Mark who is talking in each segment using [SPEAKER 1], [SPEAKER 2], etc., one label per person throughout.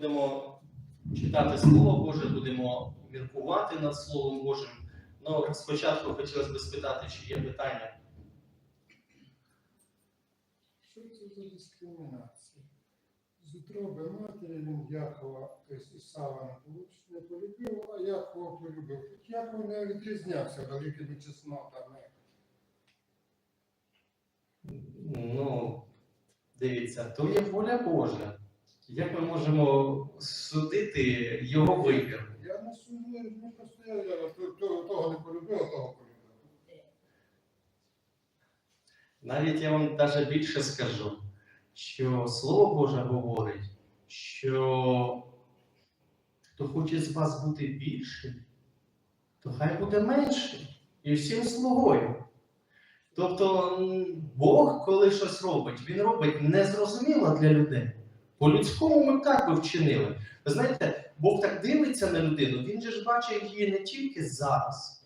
[SPEAKER 1] Будемо читати Слово Боже, будемо міркувати над Словом Божим. Ну, спочатку хотілося б спитати, чи є питання.
[SPEAKER 2] Що це за дискримінація? З утроби матері він Якова, тобто Ісава не полюбив, а Якова полюбив. Яков не відрізнявся великими чеснотами.
[SPEAKER 1] Ну, дивіться, то є воля Божа. Як ми можемо судити його вибір?
[SPEAKER 2] Я не сумую, ну просто я, я то- то- того не полюбив, а того полюбив.
[SPEAKER 1] Навіть я вам навіть більше скажу, що Слово Боже говорить, що хто хоче з вас бути більшим, то хай буде меншим і всім слугою. Тобто Бог, коли щось робить, він робить незрозуміло для людей. По-людському ми так би вчинили. Ви знаєте, Бог так дивиться на людину, він же ж бачить її не тільки зараз.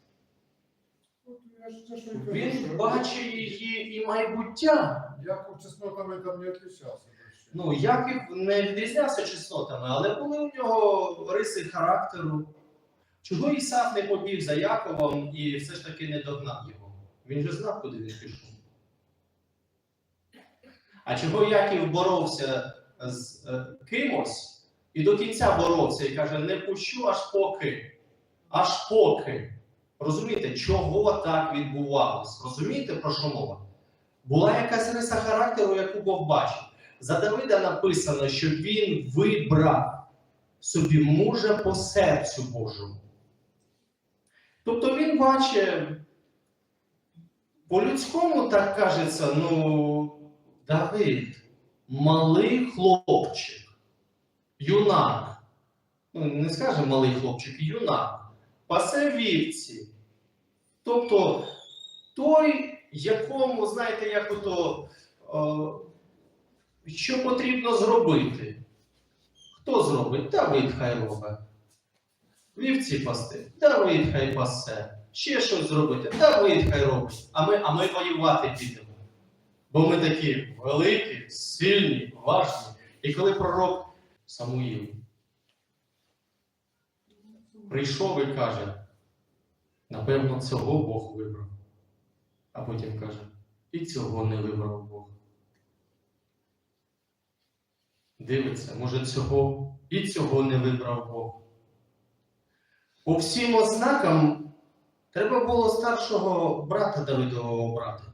[SPEAKER 1] Він бачить її і майбуття.
[SPEAKER 2] Яков чеснотами там не відрізнявся.
[SPEAKER 1] Ну, Яків не відрізнявся чеснотами, але були у нього риси характеру. Чого Ісав не побіг за Яковом і все ж таки не догнав його? Він же знав, куди він пішов. А чого Яків боровся з е, кимось і до кінця боровся і каже: не пущу аж поки. Аж поки. Розумієте, чого так відбувалось? Розумієте, про що мова? Була якась риса характеру, яку Бог бачив. За Давида написано, що він вибрав собі мужа по серцю Божому. Тобто він бачить, по-людському так кажеться, ну, Давид, малий хлопчик, юнак. Ну, не скаже малий хлопчик, юнак, пасе вівці. Тобто той, якому, знаєте, як ото. е, що потрібно зробити? Хто зробить? Давид хай робить. Вівці пасти. Давид хай пасе. Ще щось зробити. Давид хай робить. А ми, а ми воювати підемо. Бо ми такі великі, сильні, важні. І коли пророк Самуїл прийшов і каже, напевно, цього Бог вибрав. А потім каже, і цього не вибрав Бог дивиться, може цього і цього не вибрав Бог. По всім ознакам треба було старшого брата Давидового обрати,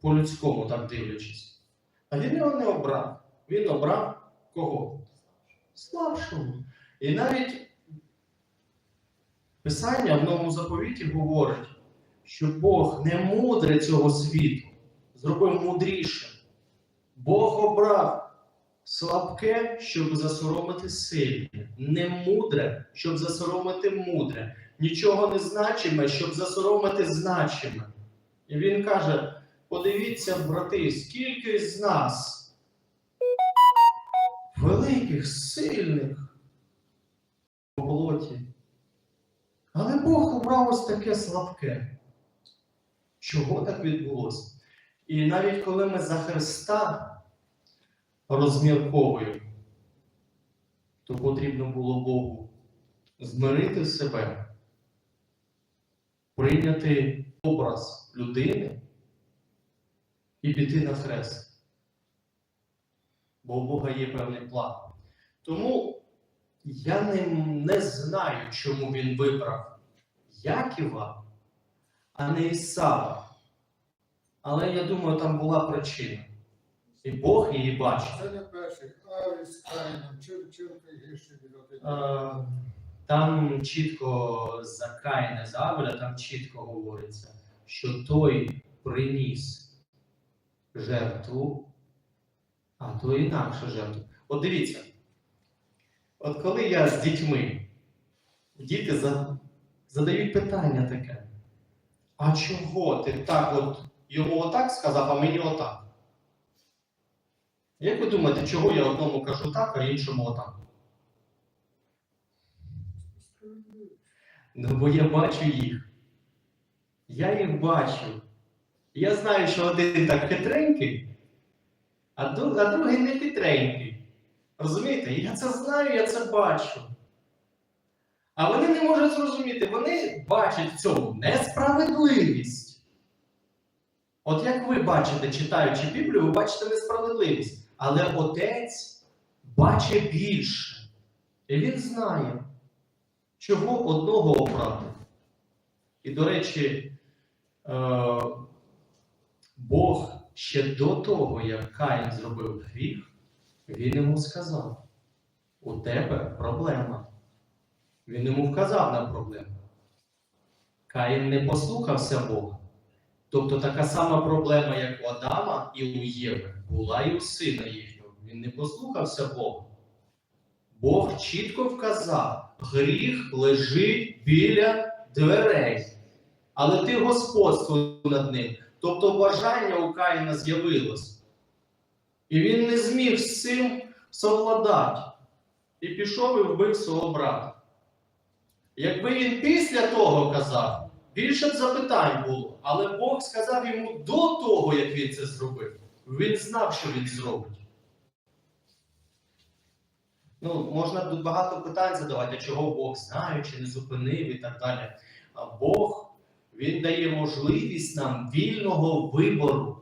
[SPEAKER 1] по-людському так дивлячись. А він його не обрав. Він обрав кого? Слабшого. І навіть Писання в новому заповіті говорить, що Бог не мудре цього світу, зробив мудрішим. Бог обрав слабке, щоб засоромити сильне, не мудре, щоб засоромити мудре, нічого не значиме, щоб засоромити значиме. І він каже: подивіться, брати, скільки з нас великих, сильних в болоті. Але Бог обрав ось таке слабке. Чого так відбулося? І навіть коли ми за Христа розмірковуємо, то потрібно було Богу змирити себе, прийняти образ людини і піти на хрест. Бо у Бога є певний план. Тому я не, не знаю, чому він вибрав Яківа, а не Ісава. Але я думаю, там була причина. І Бог її бачив.
[SPEAKER 2] Це не перший. Авіс, Каїном, чим, гірший від один.
[SPEAKER 1] Е, Там чітко за Каїна, за Авеля, там чітко говориться, що той приніс жертву, а той інакше жертву. От дивіться, от коли я з дітьми, діти задають питання таке: а чого ти так от йому отак сказав, а мені отак? Як ви думаєте, чого я одному кажу так, а іншому отак? Ну, бо я бачу їх. Я їх бачу. Я знаю, що один так хитренький, а, другий не хитренький. Розумієте? Я це знаю, я це бачу. А вони не можуть зрозуміти, вони бачать в цьому несправедливість. От як ви бачите, читаючи Біблію, ви бачите несправедливість. Але отець бачить більше. І він знає, чого одного обрати. І, до речі, е, Бог ще до того, як Каїн зробив гріх, він йому сказав: у тебе проблема. Він йому вказав на проблему. Каїн не послухався Бога. Тобто така сама проблема, як у Адама і у Єви, була і у сина їхнього. Він не послухався Бога. Бог чітко вказав, гріх лежить біля дверей, але ти господство над ним. Тобто бажання у Каїна з'явилось. І він не зміг з цим совладати. І пішов і вбив свого брата. Якби він після того казав, більше б запитань було. Але Бог сказав йому до того, як він це зробив. Він знав, що він зробить. Ну, можна тут багато питань задавати, чого Бог знає, чи не зупинив і так далі. А Бог, Він дає можливість нам вільного вибору.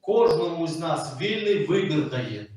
[SPEAKER 1] Кожному з нас вільний вибір дає.